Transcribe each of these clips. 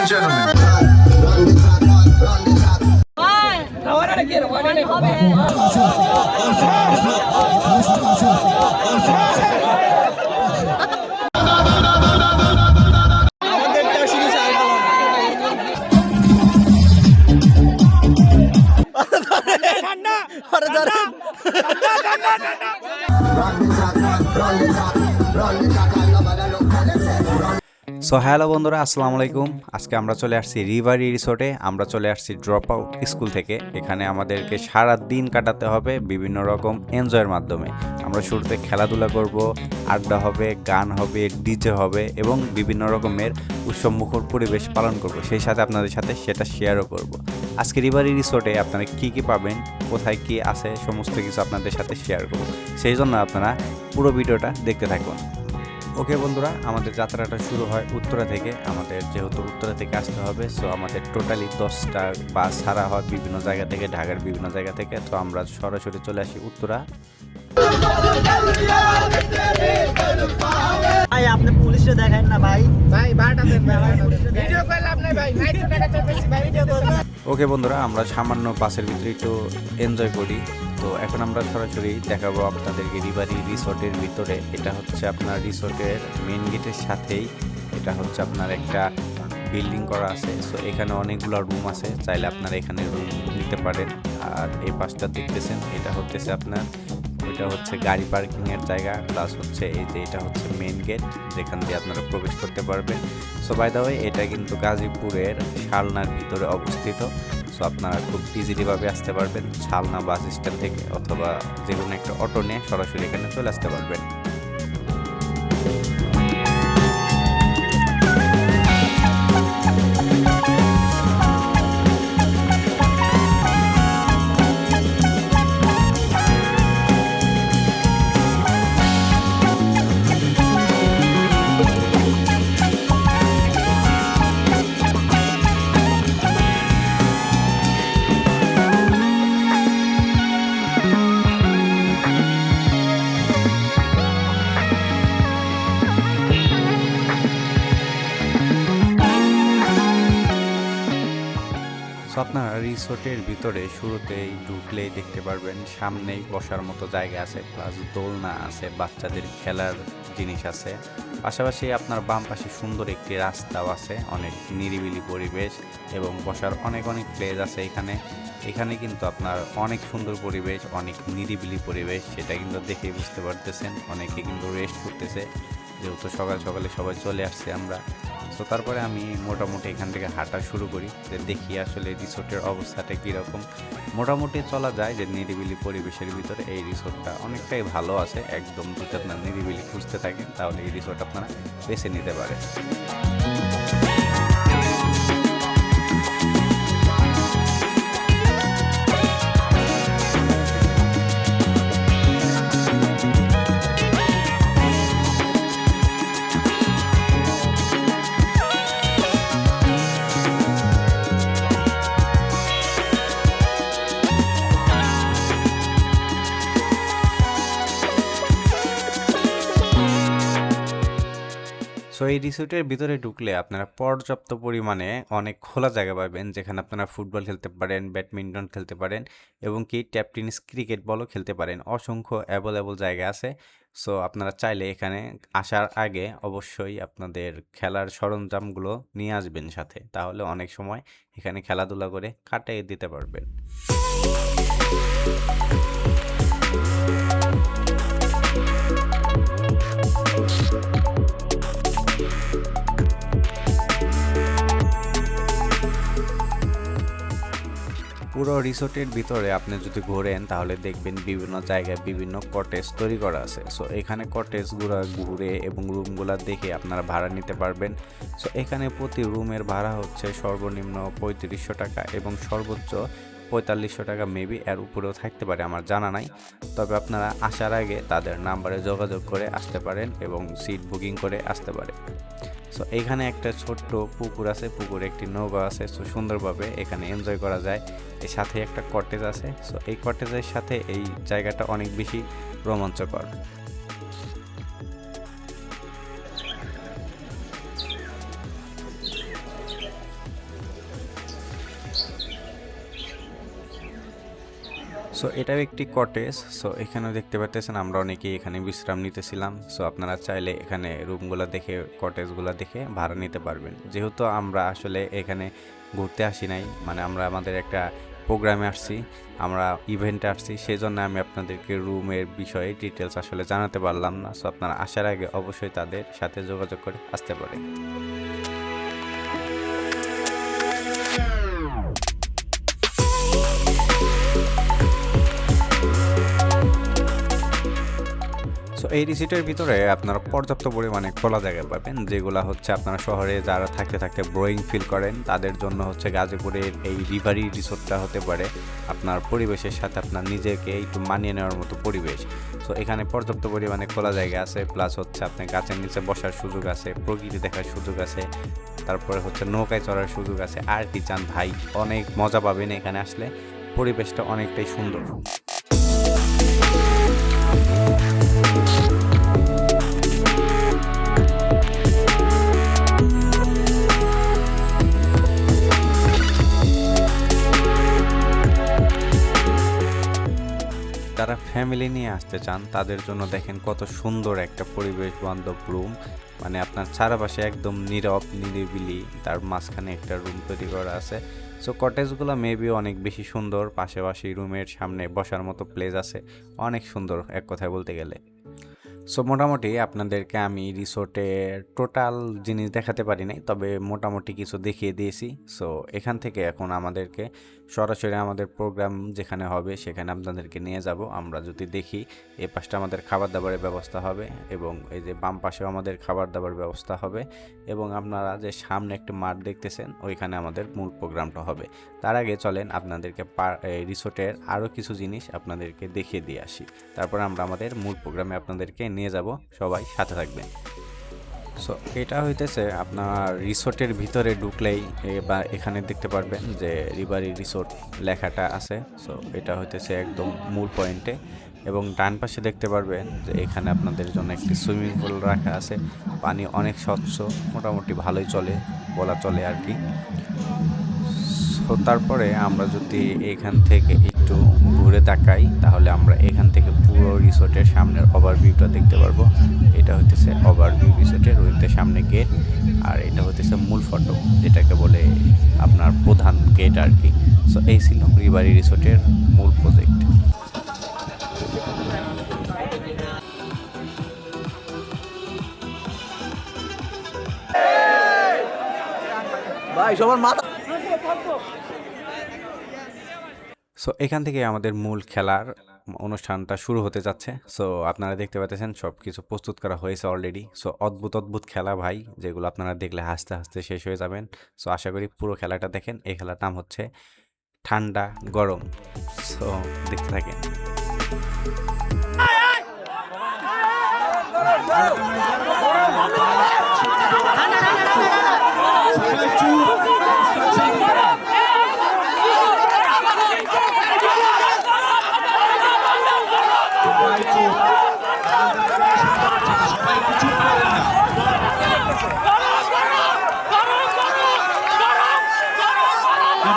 and gentlemen. So hello বন্ধুরা, আসসালামু আলাইকুম। আজকে আমরা চলে আসছি রিভারি রিসোর্টে আমরা চলে আসছি ড্রপ আউট স্কুল থেকে। এখানে আমাদেরকে সারা দিন কাটাতে হবে বিভিন্ন রকম এনজয়ের মাধ্যমে। আমরা শুরুতে খেলাধুলা করব, আড্ডা হবে, গান হবে ডিজে হবে এবং বিভিন্ন রকমের উৎসবমুখর পরিবেশ পালন করব। সেই সাথে আপনাদের সাথে সেটা শেয়ারও করব। আজকে রিভারি রিসোর্টে আপনারা কি কি পাবেন, কোথায় কি আছে, সমস্ত কিছু আপনাদের সাথে শেয়ার করব। সেই জন্য আপনারা পুরো ভিডিওটা দেখতে থাকুন। ওকে বন্ধুরা আমাদের যাত্রাটা শুরু হয় উত্তরা থেকে। আমাদের যেহেতু উত্তরা থেকে আসতে হবে সো আমাদের টোটালি দশটা বাস ছাড়া হয় বিভিন্ন জায়গা থেকে ঢাকার বিভিন্ন জায়গা থেকে। তো আমরা সরাসরি চলে আসি উত্তরা। ভাই আপনি পুলিশে দেখেন না ভাই। ভাই বারোটা দেন ভাই ভিডিও করলে আপনি ভাই নাইটশো টাকা চলতেছি ভাই ভিডিও করবেন ওকে বন্ধুরা আমরা সামান্য বাসের ভিতরে একটু এনজয় করি। তো এখন আমরা সরাসরি দেখাবো আপনাদেরকে রিভারি রিসোর্টের ভিতরে। এটা হচ্ছে আপনার রিসোর্টের মেন গেটের সাথেই। এটা হচ্ছে আপনার একটা বিল্ডিং করা আছে। সো এখানে অনেকগুলো রুম আছে। চাইলে আপনারা এখানে রুম নিতে পারেন। আর এই পাশটা দেখতেছেন, এটা হচ্ছে আপনার, ওইটা হচ্ছে গাড়ি পার্কিং এর জায়গা। প্লাস হচ্ছে এই যে এটা হচ্ছে মেন গেট যেখান দিয়ে আপনারা প্রবেশ করতে পারবেন। সো বাই দা ওয়ে এটা কিন্তু গাজীপুরের শালনার ভিতরে অবস্থিত। সো আপনারা খুব ইজিলি ভাবে আসতে পারবেন, ছালনা বাস স্ট্যান্ড থেকে অথবা যে কোনো একটা অটো নিয়ে সরাসরি এখানে চলে আসতে পারবেন। রিসোর্টের ভিতরে শুরুতেই ঢুকলেই দেখতে পারবেন, সামনেই বসার মতো জায়গা আছে, প্লাস দোলনা আছে, বাচ্চাদের খেলার জিনিস আছে। পাশাপাশি আপনার বাম পাশে সুন্দর একটি রাস্তাও আছে, অনেক নিরিবিলি পরিবেশ এবং বসার অনেক অনেক প্লেস আছে এখানে। এখানে কিন্তু আপনার অনেক সুন্দর পরিবেশ, অনেক নিরিবিলি পরিবেশ, সেটা কিন্তু দেখেই বুঝতে পারতেছেন। অনেকে কিন্তু রেস্ট করতেছে, যেহেতু সকাল সকালে সবাই চলে আসছে আমরা। তো তারপরে আমি মোটামুটি এখান থেকে হাঁটা শুরু করি, যে দেখি আসলে রিসোর্টের অবস্থাটা কীরকম। মোটামুটি চলা যায় যে নিরিবিলি পরিবেশের ভিতরে এই রিসোর্টটা অনেকটাই ভালো আছে, একদম যদি আপনার নিরিবিলি খুঁজতে থাকেন, তাহলে এই রিসোর্ট আপনারা বেছে নিতে পারেন। এই রিসোর্টের ভিতরে ঢুকলে আপনারা পর্যাপ্ত পরিমাণে অনেক খোলা জায়গা পাবেন, যেখানে আপনারা ফুটবল খেলতে পারেন, ব্যাডমিন্টন খেলতে পারেন এবং কি ট্যাপ টেনিস, ক্রিকেট বলও খেলতে পারেন। অসংখ্য অ্যাভেলেবল জায়গা আছে। সো আপনারা চাইলে এখানে আসার আগে অবশ্যই আপনাদের খেলার সরঞ্জামগুলো নিয়ে আসবেন সাথে। তাহলে অনেক সময় এখানে খেলাধুলা করে কাটিয়ে দিতে পারবেন। পুরো রিসোর্টের ভিতরে আপনি যদি ঘোরেন, তাহলে দেখবেন বিভিন্ন জায়গায় বিভিন্ন কটেজ তৈরি করা আছে। সো এখানে কটেজগুলো ঘুরে এবং রুমগুলো দেখে আপনারা ভাড়া নিতে পারবেন। সো এখানে প্রতি রুমের ভাড়া হচ্ছে সর্বনিম্ন পঁয়ত্রিশশো টাকা এবং সর্বোচ্চ পঁয়তাল্লিশশো টাকা মেবি এর উপরেও থাকতে পারে, আমার জানা নাই। তবে আপনারা আসার আগে তাদের নাম্বারে যোগাযোগ করে আসতে পারেন এবং সিট বুকিং করে আসতে পারে। সো এখানে একটা ছোট্ট পুকুর আছে, পুকুরে একটি নৌকা আছে সো সুন্দরভাবে এখানে এনজয় করা যায়। এর সাথে একটা কটেজ আছে সো এই কটেজের সাথে এই জায়গাটা অনেক বেশি রোমাঞ্চকর। সো এটাও একটি কটেজ সো এখানেও দেখতে পাচ্ছেন আমরা অনেকেই এখানে বিশ্রাম নিতেছিলাম। সো আপনারা চাইলে এখানে রুমগুলো দেখে কটেজগুলো দেখে ভাড়া নিতে পারবেন। যেহেতু আমরা আসলে এখানে ঘুরতে আসি নাই মানে আমরা আমাদের একটা প্রোগ্রামে আসছি, আমরা ইভেন্টে আসছি সেই জন্য আমি আপনাদেরকে রুমের বিষয়ে ডিটেলস আসলে জানাতে পারলাম না। সো আপনারা আসার আগে অবশ্যই তাদের সাথে যোগাযোগ করে আসতে পারে এই রিসিটের ভিতরে আপনারা পর্যাপ্ত পরিমাণে খোলা জায়গা পাবেন, যেগুলো হচ্ছে আপনারা শহরে যারা থাকতে থাকতে ব্রোয়িং ফিল করেন, তাদের জন্য হচ্ছে গাজীপুরের এই রিভারি রিসোর্টটা হতে পারে। আপনার পরিবেশের সাথে আপনার নিজেকে একটু মানিয়ে নেওয়ার মতো পরিবেশ। তো এখানে পর্যাপ্ত পরিমাণে খোলা জায়গা আছে প্লাস হচ্ছে আপনি গাছের নিচে বসার সুযোগ আছে, প্রকৃতি দেখার সুযোগ আছে, তারপরে হচ্ছে নৌকায় চড়ার সুযোগ আছে। আর কি চান ভাই? অনেক মজা পাবেন এখানে আসলে। পরিবেশটা অনেকটাই সুন্দর। ফ্যামিলি নিয়ে আসতে চান, তাদের জন্য দেখেন কত সুন্দর একটা পরিবেশ বান্ধব রুম মানে আপনার চারপাশে একদম নীরব, নিরিবিলি, তার মাঝখানে একটা রুম তৈরি করা আছে। সো কটেজগুলো মেবি অনেক বেশি সুন্দর, পাশাপাশি রুমের সামনে বসার মতো প্লেস আছে। অনেক সুন্দর, এক কথায় বলতে গেলে। সো মোটামুটি আপনাদেরকে আমি রিসোর্টের টোটাল জিনিস দেখাতে পারি নাই, তবে মোটামুটি কিছু দেখিয়ে দিয়েছি। সো এখান থেকে এখন আমাদেরকে সরাসরি আমাদের প্রোগ্রাম যেখানে হবে সেখানে আপনাদেরকে নিয়ে যাব। আমরা যদি দেখি এই পাশটা আমাদের খাবার দাবারের ব্যবস্থা হবে এবং এই যে বাম পাশেও আমাদের খাবার দাবার ব্যবস্থা হবে এবং আপনারা যে সামনে একটি মাঠ দেখতেছেন, ওইখানে আমাদের মূল প্রোগ্রামটা হবে। তার আগে চলেন আপনাদেরকে রিসোর্টের আরও কিছু জিনিস আপনাদেরকে দেখিয়ে দিয়ে আসি। তারপর আমরা আমাদের মূল প্রোগ্রামে আপনাদেরকে নিয়ে যাব, সবাই সাথে থাকবেন। সো এটা হইতেছে আপনার রিসোর্টের ভিতরে ঢুকলেই বা এখানে দেখতে পারবেন যে রিভারি রিসোর্ট লেখাটা আছে। সো এটা হইতেছে একদম মূল পয়েন্টে এবং ডান পাশে দেখতে পারবেন যে এখানে আপনাদের জন্য একটি সুইমিং পুল রাখা আছে। পানি অনেক স্বচ্ছ, মোটামুটি ভালোই চলে, বলা চলে আর কি। তো তারপরে আমরা যদি এখান থেকে একটু ঘুরে তাকাই, তাহলে আমরা এখান থেকে পুরো রিসোর্টের সামনের ওভারভিউটা দেখতে পারব। এটা হইতেছে ওভারভিউ রিসোর্টের ওইতে সামনে গেট আর এটা হইতেছে মূল ফটো যেটাকে বলে আপনার প্রধান গেট আর কি সো এই ছিল রিবারি রিসোর্টের মূল প্রজেক্ট ভাই, সবার মাথা সো এখান থেকে আমাদের মূল খেলার অনুষ্ঠানটা শুরু হতে যাচ্ছে সো আপনারা দেখতে পাচ্ছেন সব কিছু প্রস্তুত করা হয়েছে অলরেডি সো অদ্ভুত অদ্ভুত খেলা ভাই যেগুলো আপনারা দেখলে হাসতে হাসতে শেষ হয়ে যাবেন সো আশা করি পুরো খেলাটা দেখেন এই খেলার নাম হচ্ছে ঠান্ডা গরম সো দেখতে থাকেন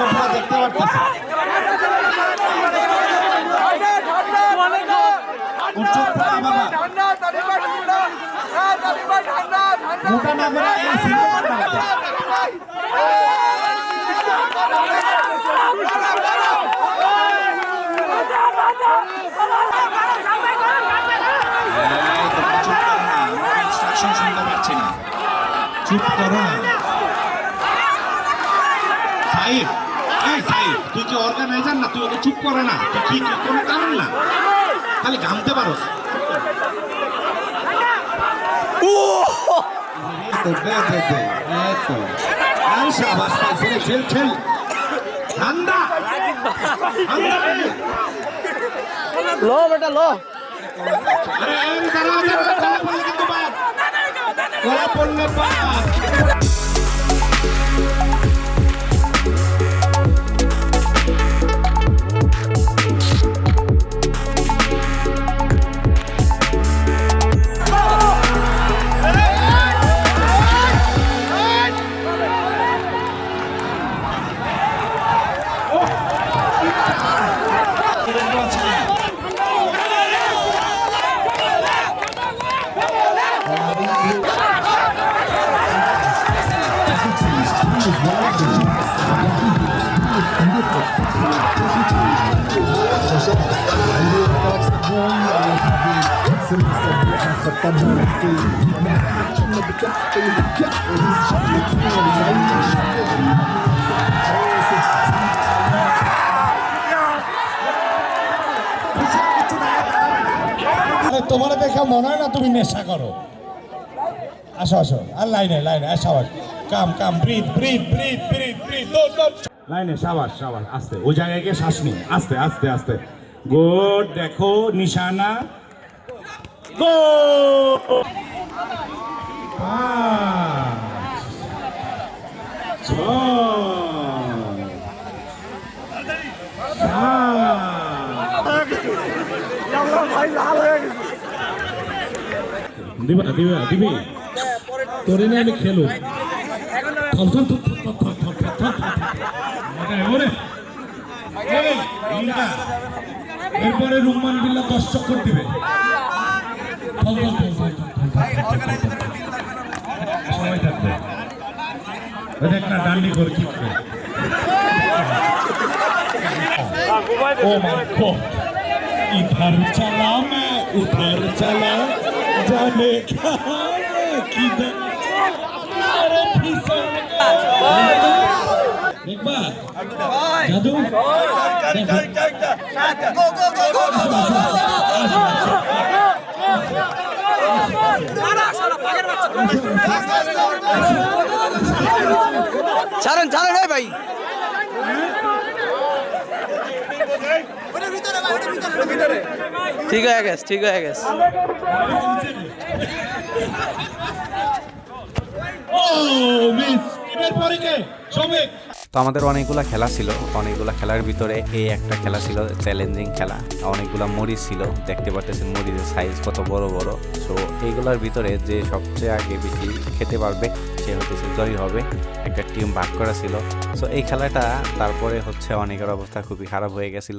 আপনারা দেখতে পাচ্ছেন উচ্চ বাবা মোটা না করে শুনতে পাচ্ছি না চুপ করো সাইফ তুই কি অর্গানাইজার না? তুই ওকে চুপ করে না? তুই কি কোনো কারণ না? খালি ঘামতে পারো। শাবাশ ছেলে ছেল। ছেল ঠান্ডা ঠান্ডা লো বেটা লো। আরে এই দাঁড়া দাঁড়া কিন্তু বাদ। কলা পড়লে বাদ। Till তোমার দেখে মনে হয় না তুমি নেশা করো। আসো আসো। আর লাইনে লাইনে আসো calm calm breathe breathe breathe breathe breathe লাইনে, সাবাস সাবাস, আস্তে। ওই জায়গায় গিয়ে শ্বাস নি। আস্তে আস্তে আস্তে। গোড দেখো, নিশানা। গো দিবা দিবা দিবি তোরে নিয়ে আমি খেলো থর থর থর থর থর থর থর থর এরপরে রুম্মান বিল্লা দশ চক্কর দিবে সময় থাকবে দেখ না ডান্ডি করে কি করে ও মাই গড इधर चला मैं उधर चला जाने किधर एक बार जादू जादू ছাড়েন ছাড়েন ভাই। ঠিক হয়ে গেছে ঠিক হয়ে গেছে। ও তো আমাদের অনেকগুলো খেলা ছিল। অনেকগুলো খেলার ভিতরে এই একটা খেলা ছিল চ্যালেঞ্জিং খেলা। অনেকগুলো মরিচ ছিল। দেখতে পারতেছেন মরিচের সাইজ কত বড় বড়। সো এইগুলোর ভিতরে যে সবচেয়ে আগে বেশি খেতে পারবে, সে হচ্ছে জয়ী হবে। একটা টিম ভাগ করা ছিল। সো এই খেলাটা তারপরে হচ্ছে অনেকের অবস্থা খুবই খারাপ হয়ে গেছিল।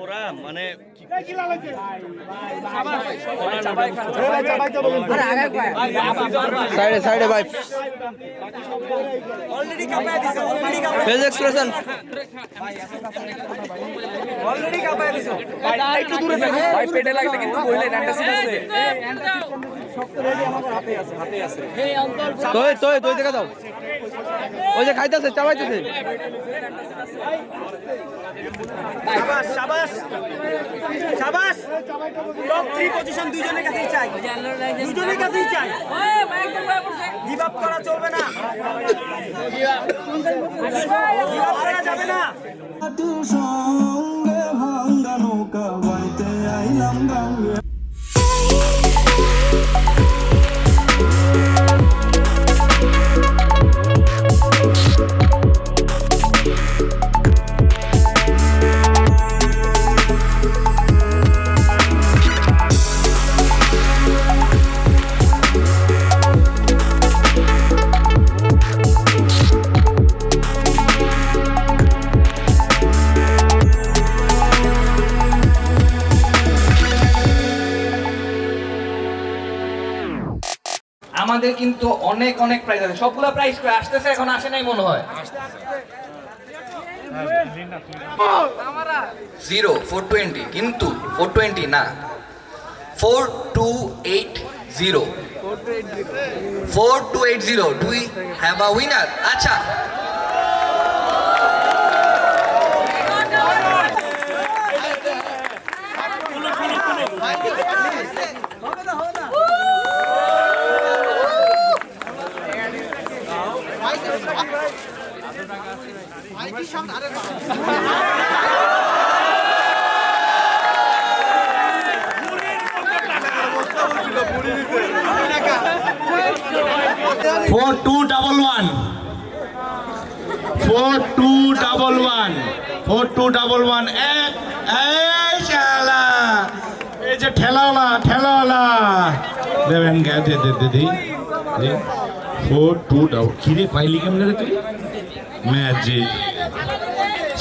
ওরা মানে সাইডে সাইডে ভাই। অলরেডি কাপায় কিন্তু তোই তোই তোই দেখা দাও। ওই যে খাইতেছে চাবাইতেছে। সাবাস সাবাস। টপ থ্রি পজিশন দুজনের কাছেই চাই। দুজনের কাছেই চাই। গিভ আপ করা চলবে না। গিভ আপ করা যাবে না আমাদের অনেক অনেক প্রাইজ আছে। সবগুলো প্রাইজ করে আসতেছে, এখন আসে নাই মনে হয়। জিরো ফোর টোয়েন্টি কিন্তু ফোর টোয়েন্টি না। Four two eight zero four two eight zero do I have a winner আচ্ছা four two double one four two double one four two double one এক এই যে ঠেলাওয়ালা ঠেলাওয়ালা। দেবেন দে দে দে দে। ফোর টু ডাবল খিরে পাইলি কেমনে রে তুই? ম্যাজিক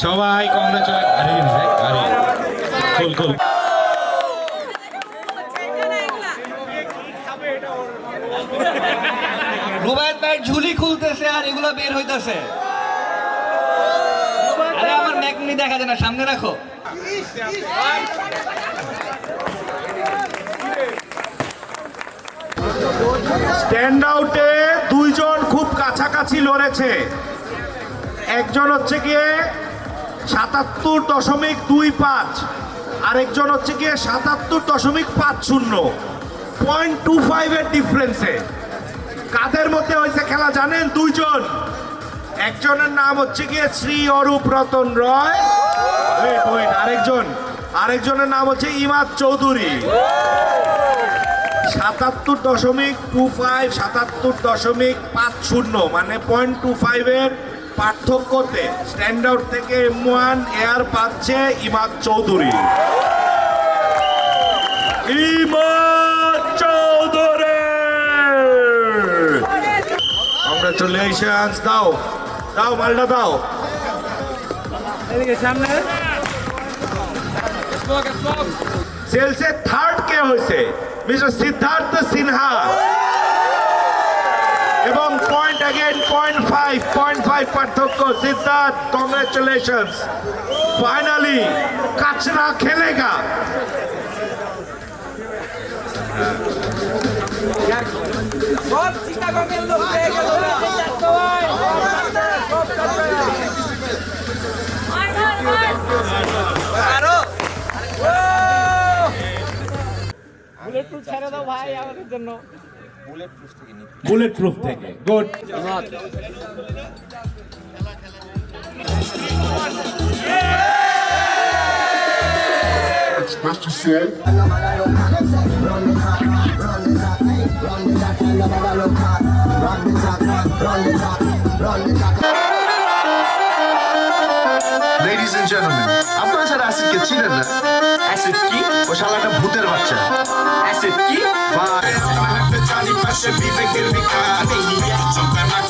সবাই কংগ্রেচুলেট আরে আরে। খুল খুল রুবায়ত ভাই ঝুলি খুলতেছে আর এগুলো বের হইতেছে। আরে আমার নেকনি দেখা যায় না সামনে রাখো। স্ট্যান্ড আউটে দুইজন খুব কাছাকাছি লড়েছে। একজন হচ্ছে গিয়ে সাতাত্তর দশমিক দুই পাঁচ। আরেকজন হচ্ছে গিয়ে সাতাত্তর দশমিক পাঁচ শূন্য। পয়েন্ট টু ফাইভের ডিফারেন্সে কাদের মধ্যে হয়েছে খেলা জানেন? দুইজন। একজনের নাম হচ্ছে গিয়ে শ্রী অরূপ রতন রয়। আরেকজন। আরেকজনের নাম হচ্ছে ইমাদ চৌধুরী। সাতাত্তর দশমিক টু ফাইভ, সাতাত্তর দশমিক পাঁচ শূন্য মানে পয়েন্ট টু ফাইভের পার্থক্যতে স্ট্যান্ড আউট থেকে এম ওয়ান এয়ার পাচ্ছে ইমাদ চৌধুরী। ইমাদ চৌধুরী! কংগ্রেচুলেশনস দাও দাও মালটা দাও। সেলসে থার্ড কে হয়েছে? মিস্টার সিদ্ধার্থ সিনহা। এবং point again point five point five পার্থক্য, সিদ্ধার্থ কংগ্রেচুলেশন ফাইনালি কাচরা খেলেগা। সব চিটাগঙ্গের লোক পেয়ে গেল বুলেট প্রুফ থেকে। গুড জেন্টলম্যান আপনারা যারা অ্যাসিডকে চিনেন না অ্যাসিড কি? ও শালাটা ভূতের বাচ্চা। অ্যাসিড কি? চারিপাশে should be making me cry. Sometimes